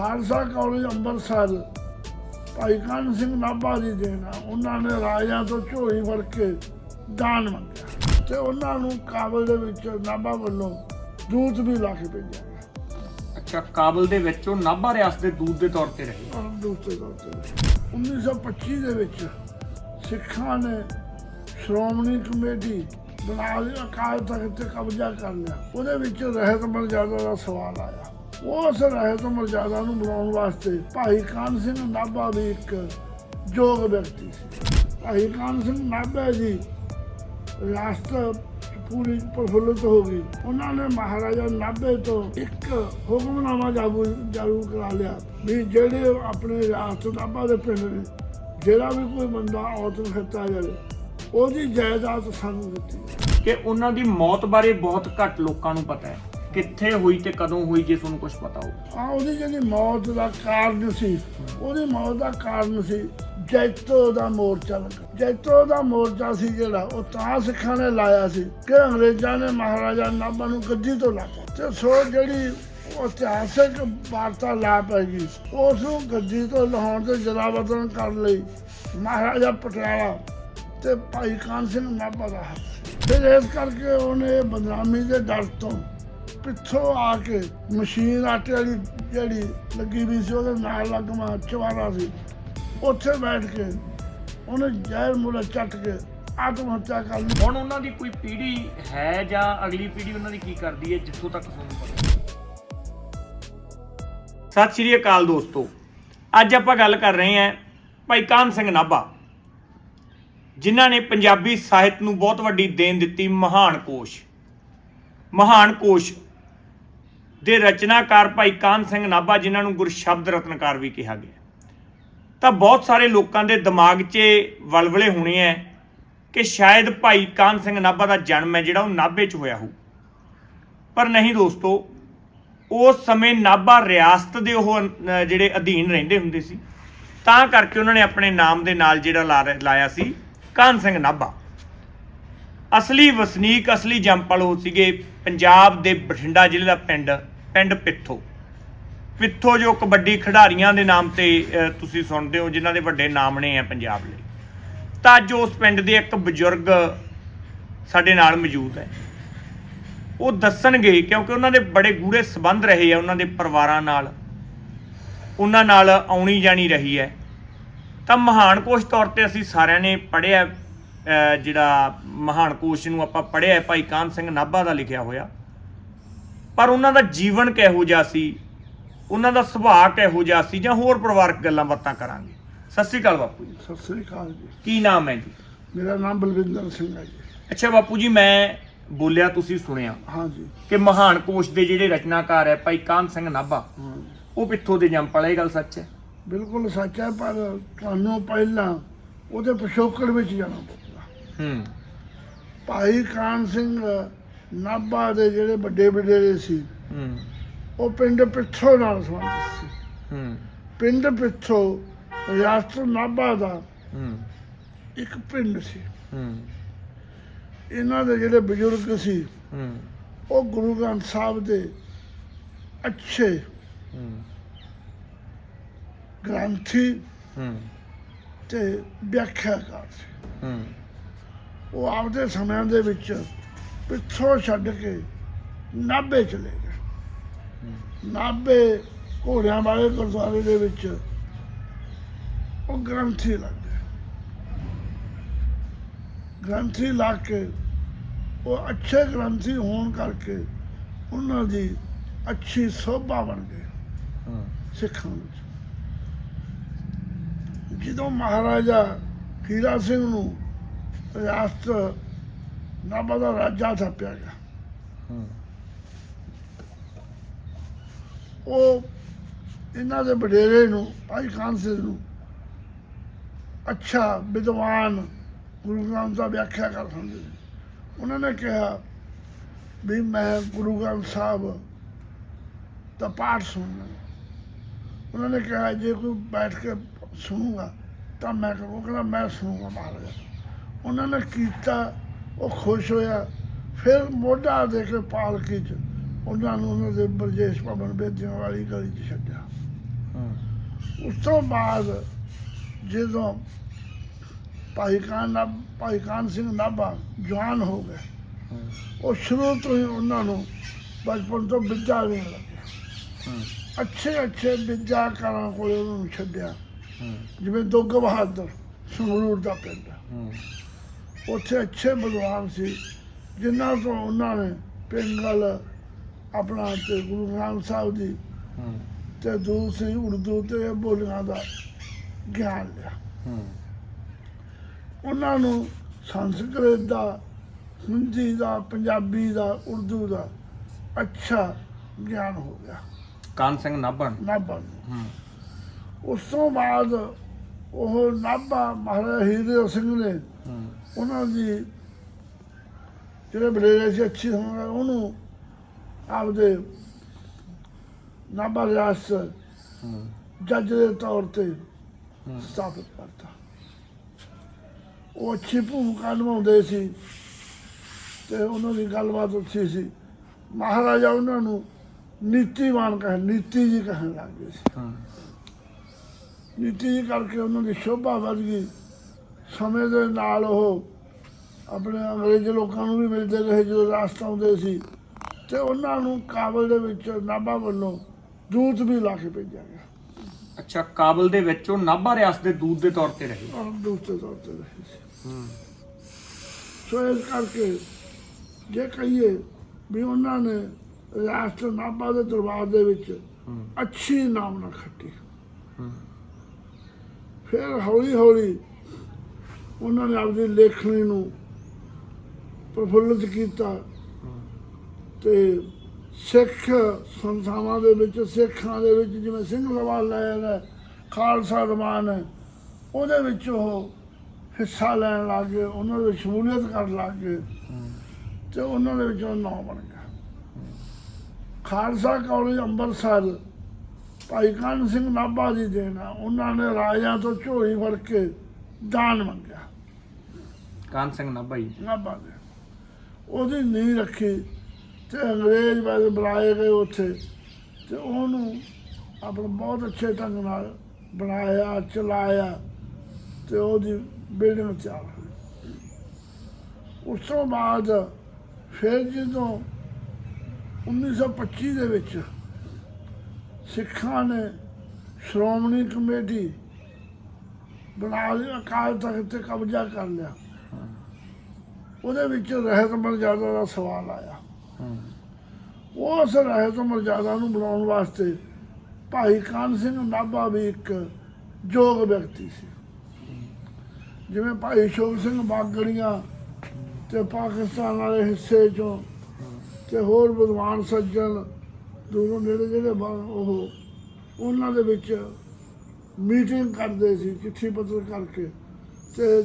Khalsa college Amritsar. ਭਾਈ ਕਾਨ ਸਿੰਘ ਨਾਭਾ ਜੀ ਦੇਣਾ ਉਹਨਾਂ ਨੇ ਰਾਜਾ ਤੋਂ ਝੋਲੀ ਫੜ ਕੇ ਦਾਨ ਮੰਗਿਆ। ਤੇ ਉਹਨਾਂ ਨੂੰ ਕਾਬਲ ਦੇ ਵਿੱਚ ਨਾਭਾ ਵੱਲੋਂ ਦੂਤ ਵੀ ਲਾ ਕੇ ਭੇਜਿਆ ਅੱਛਾ ਕਾਬਲ ਦੇ ਵਿੱਚ ਉਹ ਨਾਭਾ ਰਿਆਸਤ ਦੇ ਦੂਤ ਦੇ ਤੌਰ ਤੇ ਰਹੇ। ਔਰ ਦੂਸਰੇ ਤੌਰ ਤੇ 1925 ਦੇ ਵਿੱਚ ਸਿੱਖਾਂ ਨੇ ਸ਼੍ਰੋਮਣੀ ਕਮੇਟੀ ਬਣਾ ਲਈ ਅਕਾਲ ਤਖਤ ਤੇ ਕਬਜ਼ਾ ਕਰ ਲਿਆ। ਉਹਦੇ ਵਿੱਚ ਰਹਿਤ ਮਰਜ਼ਾਦਾ ਦਾ ਸਵਾਲ ਆਇਆ। ਉਸ ਰਹਿਤ ਮਰਜ਼ਾਦਾ ਨੂੰ ਬਣਾਉਣ ਵਾਸਤੇ ਭਾਈ ਕਾਨ ਸਿੰਘ ਨਾਭਾ ਵੀ ਇੱਕ ਯੋਗ ਵਿਅਕਤੀ ਸੀ। ਭਾਈ ਕਾਨ ਸਿੰਘ ਨਾਭਾ ਜੀ ਰਾਸ਼ਟਰ ਪੂਰੀ ਪ੍ਰਫੁੱਲਤ ਹੋ ਗਈ। ਉਹਨਾਂ ਨੇ ਮਹਾਰਾਜਾ ਨਾਭੇ ਤੋਂ ਇੱਕ ਹੁਕਮਨਾਮਾ ਜਾਗੂ ਜਾਰੂ ਕਰਾ ਲਿਆ ਵੀ ਜਿਹੜੇ ਆਪਣੇ ਰਿਆਸਤ ਨਾਭਾ ਦੇ ਪਿੰਡ ਨੇ, ਜਿਹੜਾ ਵੀ ਕੋਈ ਬੰਦਾ ਔਰਤ ਨੂੰ ਖੱਤਾ ਜਾਵੇ, ਉਹਦੀ ਜਾਇਦਾਦ ਸਾਨੂੰ ਦਿੱਤੀ ਕਿ ਉਹਨਾਂ ਦੀ ਮੌਤ ਬਾਰੇ ਬਹੁਤ ਘੱਟ ਲੋਕਾਂ ਨੂੰ ਪਤਾ ਹੈ। ਕਿੱਥੇ ਹੋਈ ਤੇ ਕਦੋਂ ਹੋਈ ਜੇ ਤੁਹਾਨੂੰ ਕੁਝ ਪਤਾ ਹੋ ਆ ਉਹਦੀ ਜਿਹੜੀ ਮੌਤ ਦਾ ਕਾਰਨ ਸੀ, ਉਹਦੀ ਮੌਤ ਦਾ ਕਾਰਨ ਸੀ ਜੈਤੋ ਦਾ ਮੋਰਚਾ ਲੱਗਾ। ਜੈਤੋ ਦਾ ਮੋਰਚਾ ਸੀ ਜਿਹੜਾ, ਉਹ ਤਾਂ ਸਿੱਖਾਂ ਨੇ ਲਾਇਆ ਸੀ ਕਿ ਅੰਗਰੇਜ਼ਾਂ ਨੇ ਮਹਾਰਾਜਾ ਨਾਭਾ ਨੂੰ ਗੱਦੀ ਤੋਂ ਲਾਤਾ। ਤੇ ਸੋ ਜਿਹੜੀ ਉਹ ਇਤਿਹਾਸਕ ਵਾਰਤਾ ਲਾ ਪੈ ਗਈ ਉਸ ਨੂੰ ਗੱਦੀ ਤੋਂ ਲਾਉਣ ਤੇ ਜਲਾਵਤਨ ਕਰਨ ਲਈ ਮਹਾਰਾਜਾ ਪਟਿਆਲਾ ਤੇ ਭਾਈ ਕਾਨ ਸਿੰਘ ਨਾਭਾ ਦਾ ਹੱਥ ਫਿਰ ਇਸ ਕਰਕੇ ਉਹਨੇ ਬਦਨਾਮੀ ਦੇ ਡਰ ਤੋਂ ਪਿੱਛੋਂ ਆ ਕੇ ਮਸ਼ੀਨ ਆਟੇ ਵਾਲੀ ਜਿਹੜੀ ਲੱਗੀ ਵੀ ਸੀ ਉਹਦੇ ਨਾਲ ਲੱਗਮਾ ਚਵਾਰਾ ਸੀ। ਉੱਥੇ ਬੈਠ ਕੇ ਉਹਨੇ ਜ਼ਹਿਰ ਮੁਲਾ ਚੱਟ ਕੇ ਆਤਮ ਹੱਤਿਆ ਕਰ ਲਈ। ਹੁਣ ਉਹਨਾਂ ਦੀ ਕੋਈ ਪੀੜ੍ਹੀ ਹੈ ਜਾਂ ਅਗਲੀ ਪੀੜ੍ਹੀ ਉਹਨਾਂ ਦੀ ਕੀ ਕਰਦੀ ਹੈ ਜਿੱਥੋਂ ਤੱਕ ਤੁਹਾਨੂੰ ਪਤਾ? ਸਤਿ ਸ਼੍ਰੀ ਅਕਾਲ ਦੋਸਤੋ। ਅੱਜ ਆਪਾਂ ਗੱਲ ਕਰ ਰਹੇ ਹਾਂ ਭਾਈ ਕਾਨ ਸਿੰਘ ਨਾਭਾ ਜਿਨ੍ਹਾਂ ਨੇ ਪੰਜਾਬੀ ਸਾਹਿਤ ਨੂੰ ਬਹੁਤ ਵੱਡੀ ਦੇਣ ਦਿੱਤੀ ਮਹਾਨ ਕੋਸ਼। ਮਹਾਨ ਕੋਸ਼ ਦੇ ਰਚਨਾਕਾਰ ਭਾਈ ਕਾਨ ਸਿੰਘ ਨਾਭਾ ਜਿਨ੍ਹਾਂ ਨੂੰ ਗੁਰਸ਼ਬਦ ਰਤਨਕਾਰ ਵੀ ਕਿਹਾ ਗਿਆ ਤਾਂ ਬਹੁਤ ਸਾਰੇ ਲੋਕਾਂ ਦੇ ਦਿਮਾਗ 'ਚ ਵਲਵਲੇ ਹੋਣੇ ਐ ਕਿ ਸ਼ਾਇਦ ਭਾਈ ਕਾਨ ਸਿੰਘ ਨਾਭਾ ਦਾ ਜਨਮ ਹੈ ਜਿਹੜਾ ਉਹ ਨਾਭੇ 'ਚ ਹੋਇਆ ਹੋਊ। ਪਰ ਨਹੀਂ ਦੋਸਤੋ, ਉਸ ਸਮੇਂ ਨਾਭਾ ਰਿਆਸਤ ਦੇ ਉਹ ਜਿਹੜੇ ਅਧੀਨ ਰਹਿੰਦੇ ਹੁੰਦੇ ਸੀ, ਤਾਂ ਕਰਕੇ ਉਹਨਾਂ ਨੇ ਆਪਣੇ ਨਾਮ ਦੇ ਨਾਲ ਜਿਹੜਾ ਲਾ, ਲਾਇਆ ਸੀ ਕਾਨ ਸਿੰਘ ਨਾਭਾ। ਅਸਲੀ ਵਸਨੀਕ, ਅਸਲੀ ਜੰਪਲ ਉਹ ਸੀਗੇ ਪੰਜਾਬ ਦੇ ਬਠਿੰਡਾ ਜ਼ਿਲ੍ਹੇ ਦਾ ਪਿੰਡ ਪਿੰਡ ਪਿੱਥੋ। ਪਿੱਥੋ ਜੋ ਕਬੱਡੀ ਖਿਡਾਰੀਆਂ ਦੇ ਨਾਮ ਤੇ ਤੁਸੀਂ ਸੁਣਦੇ ਹੋ, ਜਿਨ੍ਹਾਂ ਦੇ ਵੱਡੇ ਨਾਮਣੇ ਆ ਪੰਜਾਬ ਲਈ। ਤਾਂ ਅੱਜ ਉਸ ਪਿੰਡ ਦੇ ਇੱਕ ਬਜ਼ੁਰਗ ਸਾਡੇ ਨਾਲ ਮੌਜੂਦ ਹੈ। ਉਹ ਦੱਸਣਗੇ, ਕਿਉਂਕਿ ਉਹਨਾਂ ਦੇ ਬੜੇ ਗੂੜੇ ਸਬੰਧ ਰਹੇ ਆ ਉਹਨਾਂ ਦੇ ਪਰਿਵਾਰਾਂ ਨਾਲ। ਉਹਨਾਂ ਨਾਲ ਆਉਣੀ ਜਾਣੀ ਰਹੀ ਹੈ। ਤਾਂ ਮਹਾਨ ਕੋਸ਼ ਤੌਰ ਤੇ ਅਸੀਂ ਸਾਰਿਆਂ ਨੇ ਪੜ੍ਹਿਆ ਜਿਹੜਾ ਮਹਾਨ ਕੋਸ਼ ਨੂੰ ਆਪਾਂ ਪੜ੍ਹਿਆ ਹੈ ਭਾਈ ਕਾਨ ਸਿੰਘ ਨਾਭਾ ਦਾ ਲਿਖਿਆ ਹੋਇਆ। ਪਰ ਉਹਨਾਂ ਦਾ ਜੀਵਨ ਕਿਹੋ ਜਿਹਾ ਸੀ? ਉਹਨਾਂ ਦਾ ਸੁਭਾਅ ਕਿਹੋ ਜਿਹਾ ਸੀ? ਜਾਂ ਹੋਰ ਪਰਿਵਾਰਕ ਗੱਲਾਂ ਬਾਤਾਂ ਕਰਾਂਗੇ। ਸਤਿ ਸ੍ਰੀ ਅਕਾਲ ਬਾਪੂ ਜੀ। ਸਤਿ ਸ੍ਰੀ ਅਕਾਲ ਜੀ। ਕੀ ਨਾਮ ਹੈ ਜੀ? ਮੇਰਾ ਨਾਮ ਬਲਵਿੰਦਰ ਸਿੰਘ ਹੈ ਜੀ। ਅੱਛਾ ਬਾਪੂ ਜੀ ਮੈਂ ਬੋਲਿਆ ਤੁਸੀਂ ਸੁਣਿਆ। ਹਾਂ ਜੀ। ਕਿ ਮਹਾਨ ਕੋਸ਼ ਦੇ ਜਿਹੜੇ ਰਚਨਾਕਾਰ ਹੈ ਭਾਈ ਕਾਨ ਸਿੰਘ ਨਾਭਾ। ਉਹ ਪਿੱਥੋਂ ਦੇ ਜੰਪਲ ਇਹ ਗੱਲ ਸੱਚ ਹੈ? ਬਿਲਕੁਲ ਸੱਚ ਹੈ ਪਰ ਤੁਹਾਨੂੰ ਪਹਿਲਾਂ ਉਹਦੇ ਪਿਛੋਕੜ ਵਿੱਚ ਜਾਣਾ ਹੂੰ। ਭਾਈ ਕਾਨ ਸਿੰਘ ਨਾਭਾ ਦੇ ਜਿਹੜੇ ਵੱਡੇ ਵਡੇਰੇ ਸੀ ਹੂੰ। ਉਹ ਪਿੰਡ ਪਿੱਥੋਂ ਨਾਲ ਸੰਬੰਧਿਤ ਸੀ। ਹੂੰ। ਪਿੰਡ ਪਿੱਥੋਂ ਰਿਆਸਤ ਨਾਭਾ ਦਾ ਹੂੰ। ਇੱਕ ਪਿੰਡ ਸੀ। ਹੂੰ। ਇਹਨਾਂ ਦੇ ਜਿਹੜੇ ਬਜ਼ੁਰਗ ਸੀ ਹੂੰ। ਉਹ ਗੁਰੂ ਗ੍ਰੰਥ ਸਾਹਿਬ ਦੇ ਅੱਛੇ ਹੂੰ। ਗ੍ਰੰਥੀ ਹੂੰ। ਤੇ ਵਿਆਖਿਆਕਾਰ ਸੀ। ਹੂੰ। ਉਹ ਆਪਦੇ ਸਮਿਆਂ ਦੇ ਵਿੱਚ ਪਿੱਛੋਂ ਛੱਡ ਕੇ ਨਾਭੇ ਚਲੇ ਗਏ। ਨਾਭੇ ਘੋੜਿਆਂ ਵਾਲੇ ਗੁਰਦੁਆਰੇ ਦੇ ਵਿੱਚ ਉਹ ਗ੍ਰੰਥੀ ਲੱਗ ਗਏ। ਗ੍ਰੰਥੀ ਲਾ ਕੇ ਉਹ ਅੱਛੇ ਗ੍ਰੰਥੀ ਹੋਣ ਕਰਕੇ ਉਹਨਾਂ ਦੀ ਅੱਛੀ ਸੋਭਾ ਬਣ ਗਈ ਹੂੰ। ਸਿੱਖਾਂ ਵਿੱਚ। ਜਦੋਂ ਮਹਾਰਾਜਾ ਹੀਰਾ ਸਿੰਘ ਨੂੰ ਰਿਆਸਤ ਨਾਭਾ ਦਾ ਰਾਜਾ ਥਾਪਿਆ ਗਿਆ। ਉਹ ਇਹਨਾਂ ਦੇ ਵਡੇਰੇ ਨੂੰ ਭਾਈ ਖਾਨ ਸਿੰਘ ਨੂੰ ਅੱਛਾ ਵਿਦਵਾਨ ਗੁਰੂ ਗ੍ਰੰਥ ਦਾ ਵਿਆਖਿਆ ਕਰ ਸਕਦੇ ਸੀ। ਉਹਨਾਂ ਨੇ ਕਿਹਾ ਵੀ ਮੈਂ ਗੁਰੂ ਗ੍ਰੰਥ ਸਾਹਿਬ ਦਾ ਪਾਠ ਸੁਣਨਾ। ਉਹਨਾਂ ਨੇ ਕਿਹਾ ਜੇ ਕੋਈ ਬੈਠ ਕੇ ਸੁਣੂਗਾ ਤਾਂ ਮੈਂ ਕਹਿੰਦਾ ਮੈਂ ਸੁਣੂਗਾ ਮਹਾਰਾਜਾ। ਉਹਨਾਂ ਨੇ ਕੀਤਾ ਉਹ ਖੁਸ਼ ਹੋਇਆ। ਫਿਰ ਮੋਢਾ ਦੇ ਕੇ ਪਾਲਕੀ ਚ ਉਹਨਾਂ ਨੂੰ ਉਹਨਾਂ ਦੇ ਬਰਜੇਸ਼ ਭਵਨ ਬੇਦੀਆਂ ਵਾਲੀ ਗਲੀ ਚ ਛੱਡਿਆ। ਉਸ ਤੋਂ ਬਾਅਦ ਜਦੋਂ ਭਾਈ ਕਾਨ ਨਾ ਭਾਈ ਕਾਨ ਸਿੰਘ ਨਾਭਾ ਜਵਾਨ ਹੋ ਗਏ ਉਹ ਸ਼ੁਰੂ ਤੋਂ ਹੀ ਉਹਨਾਂ ਨੂੰ ਬਚਪਨ ਤੋਂ ਵਿੱਦਿਆ ਦੇਣ ਲੱਗੇ। ਅੱਛੇ ਅੱਛੇ ਵਿੱਦਿਆਕਾਰਾਂ ਕੋਲੇ ਉਹਨਾਂ ਨੂੰ ਛੱਡਿਆ। ਜਿਵੇਂ ਦੁੱਗ ਬਹਾਦਰ ਸੰਗਰੂਰ ਦਾ ਪਿੰਡ। ਉੱਥੇ ਅੱਛੇ ਵਿਦਵਾਨ ਸੀ ਜਿਨ੍ਹਾਂ ਤੋਂ ਉਹਨਾਂ ਨੇ ਪਿੰਗਲ ਆਪਣਾ ਤੇ ਗੁਰੂ ਗ੍ਰੰਥ ਸਾਹਿਬ ਦੀ ਤੇ ਦੂਸਰੀ ਉਰਦੂ ਤੇ ਬੋਲੀਆਂ ਦਾ ਗਿਆਨ ਲਿਆ। ਉਹਨਾਂ ਨੂੰ ਸੰਸਕ੍ਰਿਤ ਦਾ ਹਿੰਦੀ ਦਾ ਪੰਜਾਬੀ ਦਾ ਉਰਦੂ ਦਾ ਅੱਛਾ ਗਿਆਨ ਹੋ ਗਿਆ। ਕਾਨ ਸਿੰਘ ਨਾਭਾ ਨਾਭਾ ਨੂੰ ਉਸ ਤੋਂ ਬਾਅਦ ਉਹ ਨਾਭਾ ਮਹਾਰਾਜਾ ਹੀਰੇ ਸਿੰਘ ਨੇ ਉਹਨਾਂ ਦੀ ਜਿਹੜੇ ਬਲੇਰੇ ਸੀ ਅੱਛੀ ਸਮਝ ਉਹਨੂੰ ਆਪਦੇ ਨਾਭਾ ਰਿਆਸਤ ਜੱਜ ਦੇ ਤੌਰ ਤੇ ਸਥਾਪਿਤ ਕਰਤਾ। ਉਹ ਅੱਛੀ ਭੂਮਿਕਾ ਨਿਭਾਉਂਦੇ ਸੀ ਤੇ ਉਹਨਾਂ ਦੀ ਗੱਲਬਾਤ ਅੱਛੀ ਸੀ। ਮਹਾਰਾਜਾ ਉਹਨਾਂ ਨੂੰ ਨੀਤੀਵਾਨ ਕਹਿ ਨੀਤੀ ਜੀ ਕਹਿਣ ਲੱਗ ਗਏ ਸੀ। ਨੀਤੀ ਜੀ ਕਰਕੇ ਉਹਨਾਂ ਦੀ ਸ਼ੋਭਾ ਵੱਧ ਗਈ। ਸਮੇਂ ਦੇ ਨਾਲ ਉਹ ਆਪਣੇ ਅੰਗਰੇਜ਼ ਲੋਕਾਂ ਨੂੰ ਵੀ ਮਿਲਦੇ ਰਹੇ ਜਦੋਂ ਰਾਸਤਾ ਆਉਂਦੇ ਸੀ। ਤੇ ਉਹਨਾਂ ਨੂੰ ਕਾਬਲ ਦੇ ਵਿੱਚ ਨਾਭਾ ਵੱਲੋਂ ਦੂਤ ਵੀ ਲਾ ਕੇ ਭੇਜਿਆ ਗਿਆ। ਅੱਛਾ ਕਾਬਲ ਦੇ ਵਿੱਚ ਉਹ ਨਾਭਾ ਰਿਆਸਤ ਦੇ ਦੂਤ ਦੇ ਤੌਰ ਤੇ ਰਹੇ। ਔਰ ਦੂਤ ਦੇ ਤੌਰ ਤੇ ਰਹੇ ਸੀ। ਸੋ ਇਸ ਕਰਕੇ ਜੇ ਕਹੀਏ ਵੀ ਉਹਨਾਂ ਨੇ ਰਿਆਸਤ ਨਾਭਾ ਦੇ ਦਰਬਾਰ ਦੇ ਵਿੱਚ ਅੱਛੀ ਨਾਮਨਾ ਖੱਟੀ। ਫਿਰ ਹੌਲੀ ਹੌਲੀ ਉਹਨਾਂ ਨੇ ਆਪਣੀ ਲੇਖਣੀ ਨੂੰ ਪ੍ਰਫੁੱਲਿਤ ਕੀਤਾ ਤੇ ਸਿੱਖ ਸੰਸਥਾਵਾਂ ਦੇ ਵਿੱਚ, ਸਿੱਖਾਂ ਦੇ ਵਿੱਚ ਜਿਵੇਂ ਸਿੰਘ ਸਭਾ ਲੈ ਖਾਲਸਾ ਰਮਾਨ ਹੈ, ਉਹਦੇ ਵਿੱਚ ਉਹ ਹਿੱਸਾ ਲੈਣ ਲੱਗ ਗਏ, ਉਹਨਾਂ ਦੇ ਸ਼ਮੂਲੀਅਤ ਕਰਨ ਲੱਗ ਗਏ ਤੇ ਉਹਨਾਂ ਦੇ ਵਿੱਚੋਂ ਨਾਂ ਬਣ ਗਿਆ। ਖਾਲਸਾ ਕਾਲਜ ਅੰਮ੍ਰਿਤਸਰ, ਭਾਈ ਕਾਨ ਸਿੰਘ ਨਾਭਾ ਜੀ ਦੇਣਾ ਉਹਨਾਂ ਨੇ ਰਾਜਿਆਂ ਤੋਂ ਝੋਲੀ ਫੜ ਕੇ ਦਾਨ ਮੰਗਿਆ ਕਾਨ ਸਿੰਘ ਨਾਭਾ ਜੀ ਨਾਭਾ ਦੇ। ਉਹਦੀ ਨੀਂਹ ਰੱਖੀ ਤੇ ਅੰਗਰੇਜ਼ ਵਾਲੇ ਬੁਲਾਏ ਗਏ ਉੱਥੇ ਤੇ ਉਹਨੂੰ ਆਪਣਾ ਬਹੁਤ ਅੱਛੇ ਢੰਗ ਨਾਲ ਬਣਾਇਆ, ਚਲਾਇਆ ਤੇ ਉਹਦੀ ਬਿਲਡਿੰਗ ਤਿਆਰ ਹੋਈ। ਉਸ ਤੋਂ ਬਾਅਦ ਫਿਰ ਜਦੋਂ 1925 ਦੇ ਵਿੱਚ ਸਿੱਖਾਂ ਨੇ ਸ਼੍ਰੋਮਣੀ ਕਮੇਟੀ ਬਣਾ ਲਈ, ਅਕਾਲ ਤਖਤ ਤੇ ਕਬਜ਼ਾ ਕਰ ਲਿਆ। ਉਹਦੇ ਵਿੱਚ ਰਹਿਤ ਮਰਜ਼ਾਦਾ ਦਾ ਸਵਾਲ ਆਇਆ। ਉਸ ਰਹਿਤ ਮਰਜ਼ਾਦਾ ਨੂੰ ਬਣਾਉਣ ਵਾਸਤੇ ਭਾਈ ਕਾਨ ਸਿੰਘ ਨਾਭਾ ਵੀ ਇੱਕ ਯੋਗ ਵਿਅਕਤੀ ਸੀ। ਜਿਵੇਂ ਭਾਈ ਸ਼ੋਭ ਸਿੰਘ ਬਾਗੜੀਆਂ ਤੇ ਪਾਕਿਸਤਾਨ ਵਾਲੇ ਹਿੱਸੇ ਚੋਂ ਤੇ ਹੋਰ ਵਿਦਵਾਨ ਸੱਜਣ ਦੂਰੋਂ ਨੇੜੇ ਜਿਹੜੇ ਉਹ ਉਹਨਾਂ ਦੇ ਵਿੱਚ ਮੀਟਿੰਗ ਕਰਦੇ ਸੀ, ਚਿੱਠੀ ਪੱਤਰ ਕਰਕੇ ਤੇ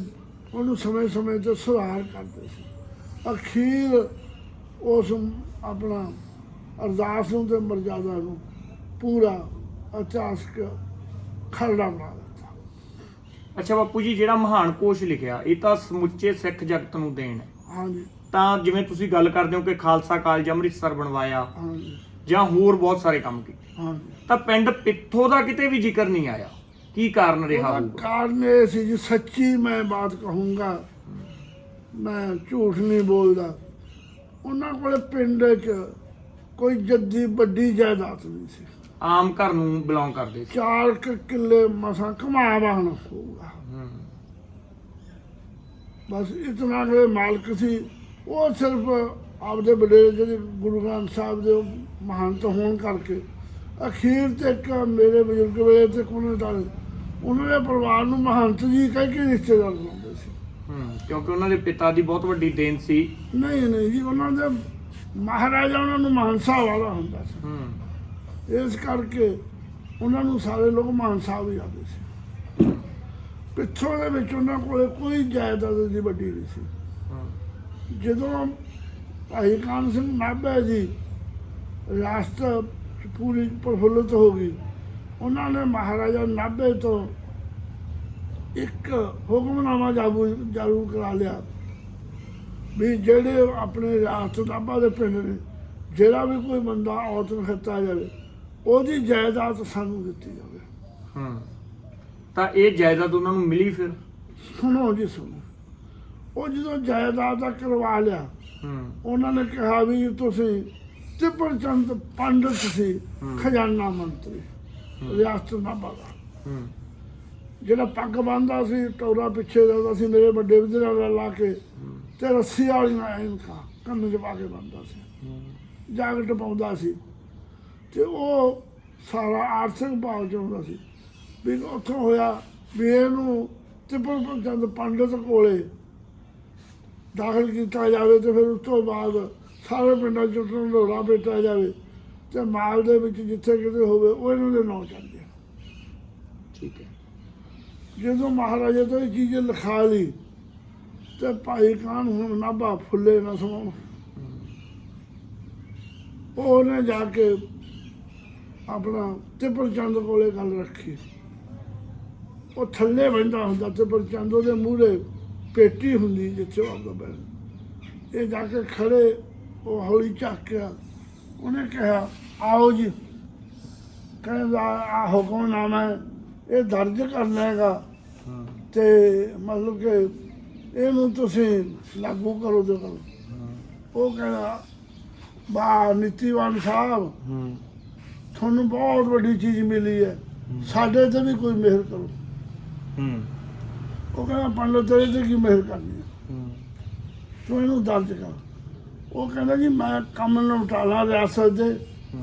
ਉਹਨੂੰ ਸਮੇਂ-ਸਮੇਂ ਤੇ ਸੁਧਾਰ ਕਰਦੇ ਸੀ। ਅਖੀਰ ਉਸ ਆਪਣਾ ਅਰਦਾਸ ਨੂੰ ਤੇ ਮਰਜ਼ਾਦਾ ਨੂੰ ਪੂਰਾ ਇਤਿਹਾਸਕ ਖਰੜਾ ਬਣਾ ਦਿੱਤਾ। ਅੱਛਾ ਬਾਪੂ ਜੀ ਜਿਹੜਾ ਮਹਾਨ ਕੋਸ਼ ਲਿਖਿਆ ਇਹ ਤਾਂ ਸਮੁੱਚੇ ਸਿੱਖ ਜਗਤ ਨੂੰ ਦੇਣ ਹੈ। ਹਾਂਜੀ। ਤਾਂ ਜਿਵੇਂ ਤੁਸੀਂ ਗੱਲ ਕਰਦੇ ਹੋ ਕਿ ਖਾਲਸਾ ਕਾਲਜ ਅੰਮ੍ਰਿਤਸਰ ਬਣਵਾਇਆ ਹਾਂਜੀ। ਜਾਂ ਹੋਰ ਬਹੁਤ ਸਾਰੇ ਕੰਮ ਕੀਤੇ। ਹਾਂਜੀ। ਤਾਂ ਪਿੰਡ ਪਿੱਥੋਂ ਦਾ ਕਿਤੇ ਵੀ ਜ਼ਿਕਰ ਨਹੀਂ ਆਇਆ। ਕੀ ਕਾਰਨ ਰਿਹਾ ਹੋਊਗਾ? ਕਾਰਨ ਇਹ ਸੀ ਜੀ ਸੱਚੀ ਮੈਂ ਬਾਤ ਕਹੂੰਗਾ ਮੈਂ ਝੂਠ ਨਹੀਂ ਬੋਲਦਾ। ਉਹਨਾਂ ਕੋਲੇ ਪਿੰਡ 'ਚ ਕੋਈ ਜੱਦੀ ਵੱਡੀ ਜਾਇਦਾਦ ਨਹੀਂ ਸੀ। ਆਮ ਘਰ ਨੂੰ ਬਿਲੋਂਗ ਕਰਦੇ ਸੀ। ਚਾਰ ਕੁ ਕਿੱਲੇ ਮਸਾਂ ਕਮਾ ਵਾਹਣ ਹੋਊਗਾ ਬਸ ਇਤਨਾ ਦੇ ਮਾਲਕ ਸੀ ਉਹ ਸਿਰਫ ਆਪਦੇ ਵੱਡੇ ਜਿਹੜੇ ਗੁਰੂ ਗ੍ਰੰਥ ਸਾਹਿਬ ਦੇ ਮਹੰਤ ਹੋਣ ਕਰਕੇ ਅਖੀਰ ਤੱਕ ਮੇਰੇ ਬਜ਼ੁਰਗ ਵੇਲੇ ਤੇ ਕੋਨੇ ਦਾ ਉਹਨਾਂ ਦੇ ਪਰਿਵਾਰ ਨੂੰ ਮਹੰਤ ਜੀ ਕਹਿ ਕੇ ਰਿਸ਼ਤੇਦਾਰ ਬਣਾਉਂਦੇ ਸੀ। ਹੂੰ ਕਿਉਂਕਿ ਉਹਨਾਂ ਦੇ ਪਿਤਾ ਦੀ ਬਹੁਤ ਵੱਡੀ ਦੇਣ ਸੀ। ਨਹੀਂ ਨਹੀਂ ਜੀ ਉਹਨਾਂ ਦੇ ਮਹਾਰਾਜਾ ਉਹਨਾਂ ਨੂੰ ਮਹੰਸਾ ਵਾਲਾ ਹੁੰਦਾ ਸੀ। ਹੂੰ। ਇਸ ਕਰਕੇ ਉਹਨਾਂ ਨੂੰ ਸਾਰੇ ਲੋਕ ਮਾਨ ਸਾਹਿਬ ਹੀ ਆਦੇ ਸੀ। ਪਿੱਛੋਂ ਦੇ ਵਿੱਚ ਉਹਨਾਂ ਕੋਲੇ ਕੋਈ ਜਾਇਦਾਦ ਦੀ ਵੱਡੀ ਨਹੀਂ ਸੀ। ਜਦੋਂ ਭਾਈ ਕਾਨ ਸਿੰਘ ਨਾਭਾ ਜੀ ਰਿਆਸਤ ਪੂਰੀ ਪ੍ਰਫੁੱਲਤ ਹੋ ਗਈ ਉਹਨਾਂ ਨੇ ਮਹਾਰਾਜਾ ਨਾਭੇ ਤੋਂ ਇੱਕ ਹੁਕਮਨਾਮਾ ਜਾਗੂ ਜਾਰੂ ਕਰਾ ਲਿਆ ਵੀ ਜਿਹੜੇ ਆਪਣੇ ਰਿਆਸਤ ਨਾਭਾ ਦੇ ਪਿੰਡ ਨੇ ਜਿਹੜਾ ਵੀ ਕੋਈ ਬੰਦਾ ਔਰਤ ਨੂੰ ਖੱਤਾ ਜਾਵੇ ਉਹਦੀ ਜਾਇਦਾਦ ਸਾਨੂੰ ਦਿੱਤੀ ਜਾਵੇ। ਹੂੰ। ਤਾਂ ਇਹ ਜਾਇਦਾਦ ਉਹਨਾਂ ਨੂੰ ਮਿਲੀ ਫਿਰ? ਸੁਣੋ ਜੀ ਸੁਣੋ। ਉਹ ਜਦੋਂ ਜਾਇਦਾਦ ਦਾ ਕਰਵਾ ਲਿਆ ਹੂੰ। ਉਹਨਾਂ ਨੇ ਕਿਹਾ ਵੀ ਤੁਸੀਂ ਤਿੱਪਰ ਚੰਦ ਪੰਡਤ ਸੀ। ਖਜ਼ਾਨਾ ਮੰਤਰੀ। ਰਿਆਸਤ ਨਾਭਾ ਦਾ ਹੂੰ। ਜਿਹੜਾ ਪੱਗ ਬੰਨਦਾ ਸੀ ਟੌਰਾ ਪਿੱਛੇ ਜਾਂਦਾ ਸੀ ਮੇਰੇ ਵੱਡੇ ਵਿਦਿਆ ਨਾਲ ਲਾ ਕੇ ਤੇ ਰੱਸੀ ਵਾਲੀਆਂ ਐਨਕਾਂ ਕੰਨ 'ਚ ਪਾ ਕੇ ਬੰਨਦਾ ਸੀ। ਜਾਗਟ ਪਾਉਂਦਾ ਸੀ। ਤੇ ਉਹ ਸਾਰਾ ਆਰਥਿਕ ਭਾਵ ਚਾਹੁੰਦਾ ਸੀ। ਵੀ ਉੱਥੋਂ ਹੋਇਆ ਵੀ ਇਹਨੂੰ ਤਿੱਪਰ ਚੰਦ ਪੰਡਤ ਕੋਲੇ ਦਾਖਲ ਕੀਤਾ ਜਾਵੇ ਤੇ ਫਿਰ ਉਸ ਤੋਂ ਬਾਅਦ ਸਾਰੇ ਪਿੰਡਾਂ 'ਚ ਢੋਲਾ ਬੇਟਾ ਜਾਵੇ। ਤੇ ਮਾਲ ਦੇ ਵਿੱਚ ਜਿੱਥੇ ਕਿਤੇ ਹੋਵੇ ਉਹ ਇਹਨਾਂ ਦੇ ਨਾਂ ਚੱਲ ਜਾਏ ਠੀਕ ਹੈ। ਜਦੋਂ ਮਹਾਰਾਜਾ ਤੋਂ ਇਹ ਚੀਜ਼ ਲਿਖਾ ਲਈ ਤੇ ਭਾਈ ਕਾਨ ਹੁਣ ਨਾਭਾ ਫੁੱਲੇ ਨਾ ਸਮਾਉਣ। ਉਹਨੇ ਜਾ ਕੇ ਆਪਣਾ ਤਿੱਪਰ ਚੰਦ ਕੋਲੇ ਗੱਲ ਰੱਖੀ। ਉਹ ਥੱਲੇ ਬੈਠਾ ਹੁੰਦਾ ਤਿੱਪਰ ਚੰਦ ਉਹਦੇ ਮੂਹਰੇ ਪੇਟੀ ਹੁੰਦੀ ਜਿੱਥੇ ਉਹ ਆਪਦਾ ਬੈਠ ਇਹ ਜਾ ਕੇ ਖੜੇ ਉਹ ਹੌਲੀ ਝਾਕਿਆ। ਉਹਨੇ ਕਿਹਾ ਆਓ ਜੀ। ਕਹਿੰਦਾ ਆ ਹੁਕਮਨਾਮਾ ਇਹ ਦਰਜ ਕਰ ਹੈਗਾ। ਹੂੰ ਤੇ ਮਤਲਬ ਕਿ ਇਹਨੂੰ ਤੁਸੀਂ ਲਾਗੂ ਕਰੋ ਤੇ ਕਰੋ। ਉਹ ਕਹਿੰਦਾ, ਬਾ ਨੀਤੀਵਾਨ ਸਾਹਿਬ, ਤੁਹਾਨੂੰ ਬਹੁਤ ਵੱਡੀ ਚੀਜ਼ ਮਿਲੀ ਹੈ। ਸਾਡੇ ਤੇ ਵੀ ਕੋਈ ਮਿਹਰ ਕਰੋ। ਉਹ ਕਹਿੰਦਾ, ਪੰਡਤ ਤੇਰੇ ਤੇ ਕੀ ਮਿਹਰ ਕਰਨੀ ਹੈ? ਤੂੰ ਇਹਨੂੰ ਦਰਜ ਕਰ। ਉਹ ਕਹਿੰਦਾ ਜੀ, ਮੈਂ ਕੰਮ ਨਿਪਟਾਲਾ ਰਿਆਸਤ ਦੇ